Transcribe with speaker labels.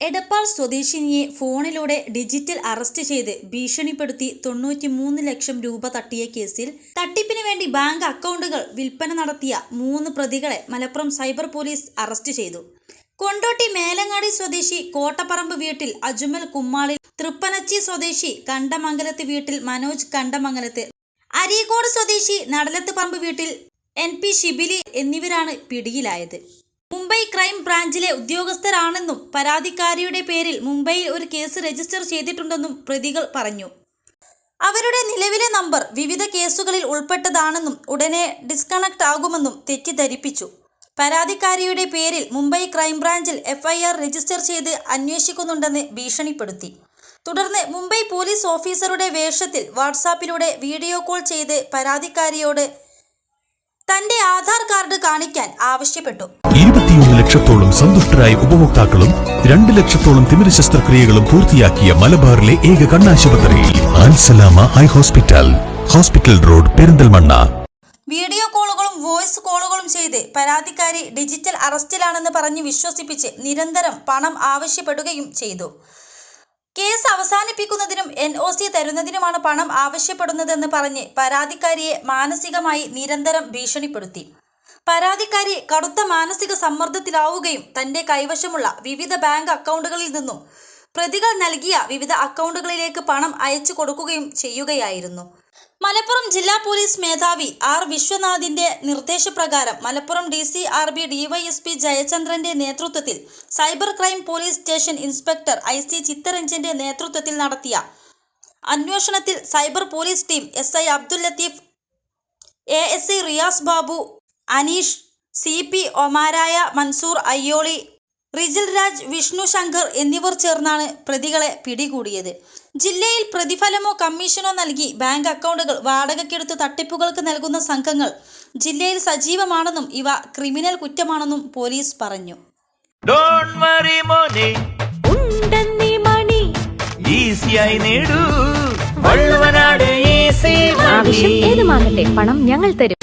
Speaker 1: എടപ്പാൾ സ്വദേശിനിയെ ഫോണിലൂടെ digital arrest ചെയ്ത് ഭീഷണിപ്പെടുത്തി തൊണ്ണൂറ്റി മൂന്ന് ലക്ഷം രൂപ തട്ടിയ കേസിൽ തട്ടിപ്പിന് വേണ്ടി ബാങ്ക് അക്കൗണ്ടുകൾ വിൽപ്പന നടത്തിയ മൂന്ന് പ്രതികളെ മലപ്പുറം സൈബർ പോലീസ് അറസ്റ്റ് ചെയ്തു. കൊണ്ടോട്ടി മേലങ്ങാടി സ്വദേശി കോട്ടപ്പറമ്പ് വീട്ടിൽ അജുമൽ കുമ്മാളിൽ തൃപ്പനച്ചി സ്വദേശി കണ്ടമംഗലത്ത് വീട്ടിൽ മനോജ് കണ്ടമംഗലത്ത് അരീക്കോട് സ്വദേശി നടലത്ത് പറമ്പ് വീട്ടിൽ എൻ പി ഷിബിലി എന്നിവരാണ് പിടിയിലായത്. മുംബൈ ക്രൈം ബ്രാഞ്ചിലെ ഉദ്യോഗസ്ഥരാണെന്നും പരാതിക്കാരിയുടെ പേരിൽ മുംബൈയിൽ ഒരു കേസ് രജിസ്റ്റർ ചെയ്തിട്ടുണ്ടെന്നും പ്രതികൾ പറഞ്ഞു. അവരുടെ നിലവിലെ നമ്പർ വിവിധ കേസുകളിൽ ഉൾപ്പെട്ടതാണെന്നും ഉടനെ ഡിസ്കണക്ട് ആകുമെന്നും തെറ്റിദ്ധരിപ്പിച്ചു. പരാതിക്കാരിയുടെ പേരിൽ മുംബൈ ക്രൈംബ്രാഞ്ചിൽ എഫ്ഐആർ രജിസ്റ്റർ ചെയ്ത് അന്വേഷിക്കുന്നുണ്ടെന്ന് ഭീഷണിപ്പെടുത്തി. തുടർന്ന് മുംബൈ പോലീസ് ഓഫീസറുടെ വേഷത്തിൽ വാട്സാപ്പിലൂടെ വീഡിയോ കോൾ ചെയ്ത് പരാതിക്കാരിയോട് തന്റെ ആധാർ കാർഡ് കാണിക്കാൻ ആവശ്യപ്പെട്ടു.
Speaker 2: ഇരുപത്തിയൊന്ന് ലക്ഷത്തോളം സന്തുഷ്ടരായ ഉപഭോക്താക്കളും രണ്ട് ലക്ഷത്തോളം തിമിര ശസ്ത്രക്രിയകളും പൂർത്തിയാക്കിയ മലബാറിലെ ഏക കണ്ണാശുപത്രി Ansalama eye hospital hospital road Perinthalmanna.
Speaker 1: Video കോളുകളും voice കോളുകളും ചെയ്ത് പരാതിക്കാരി ഡിജിറ്റൽ അറസ്റ്റിലാണെന്ന് പറഞ്ഞ് വിശ്വസിപ്പിച്ച് നിരന്തരം പണം ആവശ്യപ്പെടുകയും ചെയ്തു. കേസ് അവസാനിപ്പിക്കുന്നതിനും എൻ ഒ സി തരുന്നതിനുമാണ് പണം ആവശ്യപ്പെടുന്നതെന്ന് പറഞ്ഞ് പരാതിക്കാരിയെ മാനസികമായി നിരന്തരം ഭീഷണിപ്പെടുത്തി. പരാതിക്കാരി കടുത്ത മാനസിക സമ്മർദ്ദത്തിലാവുകയും തന്റെ കൈവശമുള്ള വിവിധ ബാങ്ക് അക്കൗണ്ടുകളിൽ നിന്നും പ്രതികൾ നൽകിയ വിവിധ അക്കൗണ്ടുകളിലേക്ക് പണം അയച്ചു കൊടുക്കുകയും ചെയ്യുകയായിരുന്നു. മലപ്പുറം ജില്ലാ പോലീസ് മേധാവി ആർ വിശ്വനാഥിന്റെ നിർദ്ദേശപ്രകാരം Malappuram D C R B DYSP ജയചന്ദ്രന്റെ നേതൃത്വത്തിൽ cyber crime police station inspector I C ചിത്തരഞ്ജന്റെ നേതൃത്വത്തിൽ നടത്തിയ അന്വേഷണത്തിൽ cyber police team S I Abdul Latheef A S I Riyas Babu Aneesh C P ഒമാരായ Mansoor Ayyoli Rijil Raj Vishnu Shankar എന്നിവർ ചേർന്നാണ് പ്രതികളെ പിടികൂടിയത്. ജില്ലയിൽ പ്രതിഫലമോ കമ്മീഷനോ നൽകി ബാങ്ക് അക്കൗണ്ടുകൾ വാടകയ്ക്കെടുത്ത് തട്ടിപ്പുകൾക്ക് നൽകുന്ന സംഘങ്ങൾ ജില്ലയിൽ സജീവമാണെന്നും ഇവ ക്രിമിനൽ കുറ്റമാണെന്നും പോലീസ് പറഞ്ഞു.
Speaker 3: ഡോണ്ട് വറി മോനെ.
Speaker 4: ഉണ്ടെന്നീ മണി.
Speaker 3: ഈസിയായി നേടൂ. വള്ളുവനാട് ഈസി
Speaker 4: ആവശ്യം ഏതുമാകട്ടെ പണം ഞങ്ങൾ തരും.